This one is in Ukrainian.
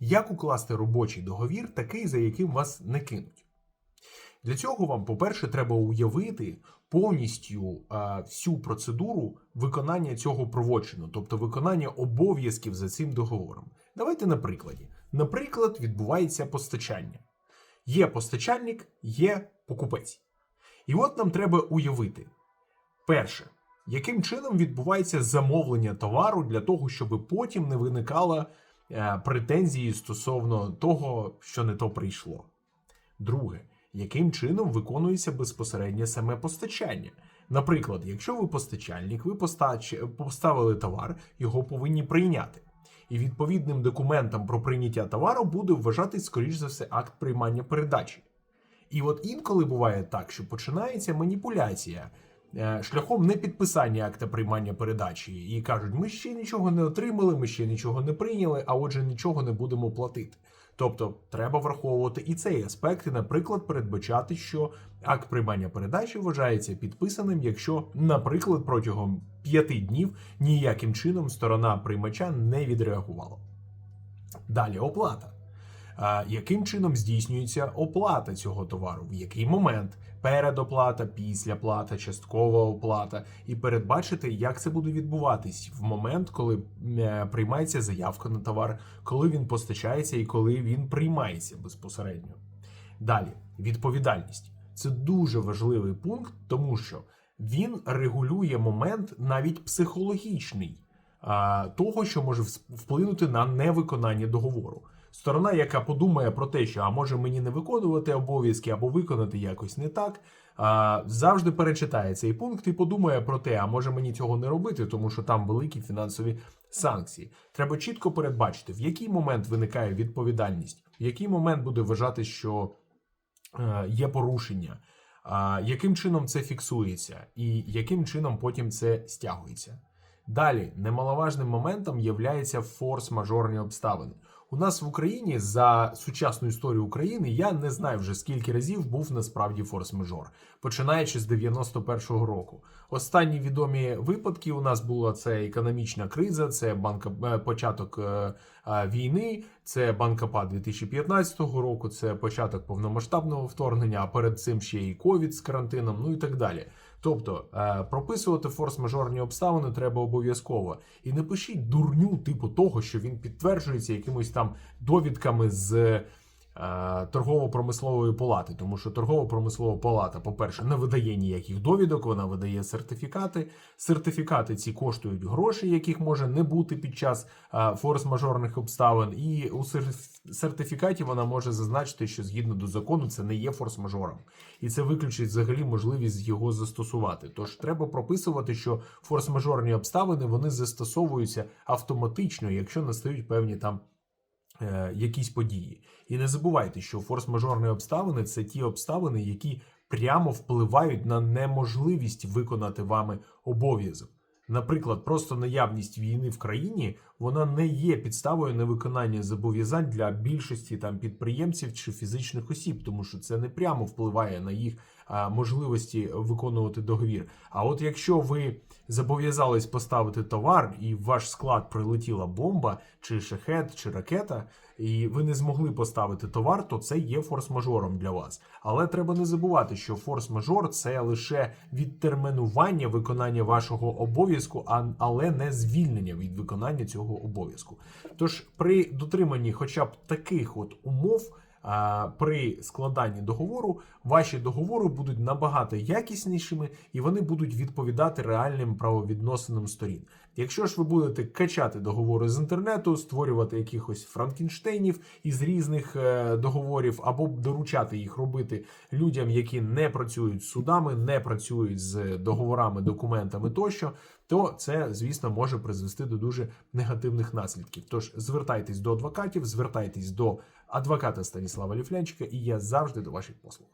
Як укласти робочий договір, такий, за яким вас не кинуть? Для цього вам, по-перше, треба уявити повністю а, всю процедуру виконання цього проводжену, тобто виконання обов'язків за цим договором. Давайте на прикладі. Наприклад, відбувається постачання. Є постачальник, є покупець. І от нам треба уявити: перше, яким чином відбувається замовлення товару для того, щоб потім не виникало е, претензії стосовно того, що не то прийшло. Друге, яким чином виконується безпосереднє саме постачання. Наприклад, якщо ви постачальник, ви постач... поставили товар, його повинні прийняти. І відповідним документом про прийняття товару буде вважатись, скоріш за все, акт приймання передачі. І от інколи буває так, що починається маніпуляція е, шляхом непідписання акта приймання передачі, і кажуть, ми ще нічого не отримали, ми ще нічого не прийняли, а отже, нічого не будемо платити. Тобто треба враховувати і цей аспект, і, наприклад, передбачати, що акт приймання передачі вважається підписаним, якщо, наприклад, протягом п'яти днів ніяким чином сторона приймача не відреагувала. Далі оплата. Яким чином здійснюється оплата цього товару? В який момент? Передоплата, післяплата, часткова оплата, і передбачити, як це буде відбуватись в момент, коли е, приймається заявка на товар, коли він постачається і коли він приймається безпосередньо. Далі відповідальність це дуже важливий пункт, тому що він регулює момент навіть психологічний того, що може вплинути на невиконання договору. Сторона, яка подумає про те, що а може мені не виконувати обов'язки або виконати якось не так, завжди перечитає цей пункт і подумає про те, а може мені цього не робити, тому що там великі фінансові санкції. Треба чітко передбачити, в який момент виникає відповідальність, в який момент буде вважати, що е, є порушення, яким чином це фіксується, і яким чином потім це стягується. Далі, немаловажним моментом є форс-мажорні обставини. У нас в Україні за сучасну історію України я не знаю вже скільки разів був насправді форс-мажор, починаючи з 91-го року. Останні відомі випадки у нас була це економічна криза, це банка е, початок е, е, війни, це банкопад 2015 року, це початок повномасштабного вторгнення, а перед цим ще і ковід з карантином, ну і так далі. Тобто е, прописувати форс-мажорні обставини треба обов'язково. І не пишіть дурню, типу того, що він підтверджується якимось там довідками з торгово-промислової палати. Тому що торгово-промислова палата, по-перше, не видає ніяких довідок, вона видає сертифікати. Сертифікати ці коштують гроші, яких може не бути під час е, форс-мажорних обставин. І у сертифікаті вона може зазначити, що згідно до закону це не є форс-мажором і це виключить взагалі можливість його застосувати. Тож треба прописувати, що форс-мажорні обставини вони застосовуються автоматично, якщо настають певні там. Е, Якісь події, і не забувайте, що форс-мажорні обставини це ті обставини, які прямо впливають на неможливість виконати вами обов'язок. Наприклад, просто наявність війни в країні вона не є підставою невиконання зобов'язань для більшості там підприємців чи фізичних осіб, тому що це не прямо впливає на їх можливості виконувати договір. А от якщо ви зобов'язались поставити товар, і в ваш склад прилетіла бомба, чи шахет, чи ракета, і ви не змогли поставити товар, то це є форс-мажором для вас. Але треба не забувати, що форс-мажор це лише відтермінування виконання вашого обов'язку, але не звільнення від виконання цього обов'язку. Тож при дотриманні хоча б таких от умов. При складанні договору ваші договори будуть набагато якіснішими і вони будуть відповідати реальним правовідносинам сторін. Якщо ж ви будете качати договори з інтернету, створювати якихось франкенштейнів із різних е, договорів, або доручати їх робити людям, які не працюють з судами, не працюють з договорами, документами тощо, то це, звісно, може призвести до дуже негативних наслідків. Тож звертайтесь до адвокатів, звертайтесь до адвоката Станіслава Ліфлянчика, і я завжди до ваших послуг.